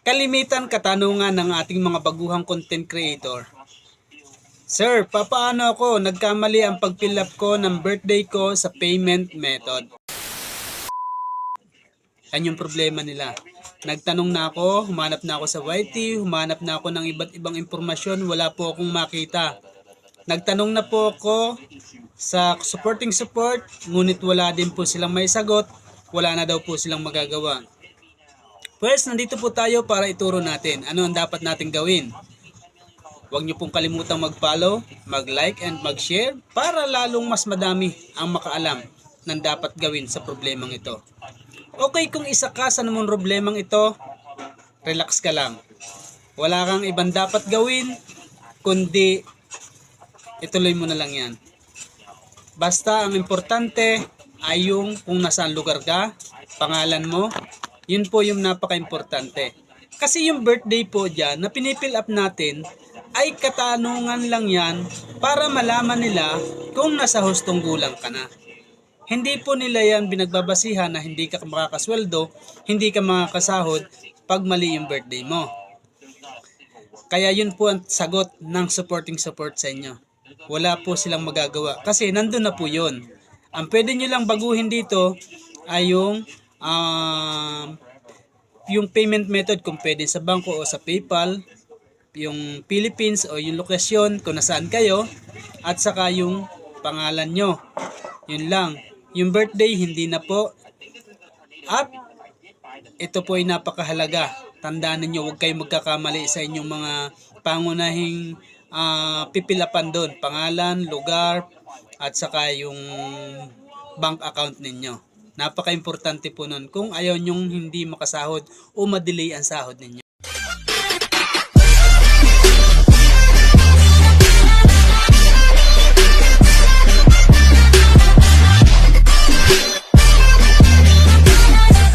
kalimitan katanungan ng ating mga baguhang content creator. Sir, papaano ako nagkamali ang pag-fill up ko ng birthday ko sa payment method? Yan yung problema nila. Nagtanong na ako, humanap na ako sa YT, humanap na ako ng iba't ibang impormasyon, wala po akong makita. Nagtanong na po ako sa supporting support, ngunit wala din po silang may sagot, wala na daw po silang magagawa. First, nandito po tayo para ituro natin ano ang dapat natin gawin. Huwag niyo pong kalimutang mag-follow, mag-like and mag-share para lalong mas madami ang makaalam ng dapat gawin sa problemang ito. Okay kung isa ka sa namang problemang ito, relax ka lang. Wala kang ibang dapat gawin, kundi ituloy mo na lang yan. Basta ang importante ay yung kung nasaan lugar ka, pangalan mo, yun po yung napaka-importante. Kasi yung birthday po dyan na pinipill up natin ay katanungan lang yan para malaman nila kung nasa hustong gulang ka na. Hindi po nila yan binagbabasihan na hindi ka makakasweldo, hindi ka makakasahod pag mali yung birthday mo. Kaya yun po ang sagot ng supporting support sa inyo. Wala po silang magagawa kasi nandun na po yun. Ang pwede nyo lang baguhin dito ay yung um, yung payment method kung pwede sa bangko o sa PayPal, yung Philippines o yung lokasyon kung nasaan kayo, at saka yung pangalan nyo. Yun lang. Yung birthday, hindi na po. At ito po ay napakahalaga. Tandaan ninyo, huwag kayong magkakamali sa inyong mga pangunahing ah, pipilapan doon. Pangalan, lugar, at saka yung bank account ninyo. Napaka-importante po nun kung ayaw nyong hindi makasahod o madelay ang sahod ninyo.